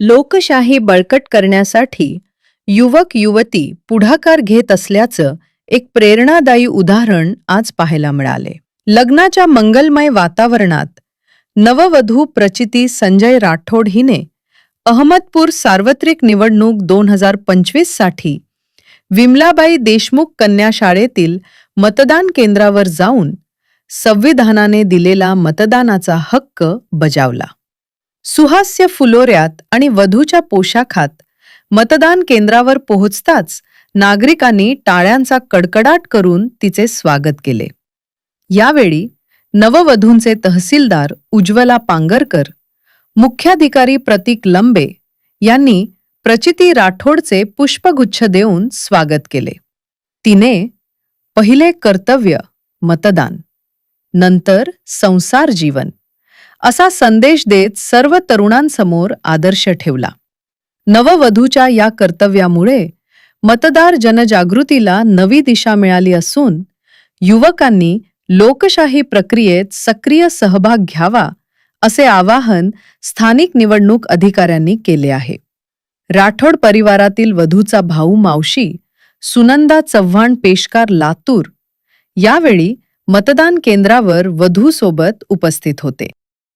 लोकशाही बळकट करण्यासाठी युवक युवती पुढाकार घेत असल्याचं एक प्रेरणादायी उदाहरण आज पाहायला मिळाले. लग्नाच्या मंगलमय वातावरणात नववधू प्रचिती संजय राठोड हिने अहमदपूर सार्वत्रिक निवडणूक दोन हजार पंचवीससाठी विमलाबाई देशमुख कन्या शाळेतील मतदान केंद्रावर जाऊन संविधानाने दिलेला मतदानाचा हक्क बजावला. सुहास्य फुलोऱ्यात आणि वधूच्या पोशाखात मतदान केंद्रावर पोहोचताच नागरिकांनी टाळ्यांचा कडकडाट करून तिचे स्वागत केले. यावेळी नववधूंचे तहसीलदार उज्ज्वला पांगरकर मुख्याधिकारी प्रतीक लंबे यांनी प्रचिती राठोडचे पुष्पगुच्छ देऊन स्वागत केले. तिने पहिले कर्तव्य मतदान नंतर संसार जीवन. असा संदेश देत सर्व तरुणांसमोर आदर्श ठेवला. नववधूच्या या कर्तव्यामुळे मतदार जनजागृतीला नवी दिशा मिळाली असून युवकांनी लोकशाही प्रक्रियेत सक्रिय सहभाग घ्यावा असे आवाहन स्थानिक निवडणूक अधिकाऱ्यांनी केले आहे. राठोड परिवारातील वधूचा भाऊ मावशी सुनंदा चव्हाण पेशकार लातूर यावेळी मतदान केंद्रावर वधूसोबत उपस्थित होते.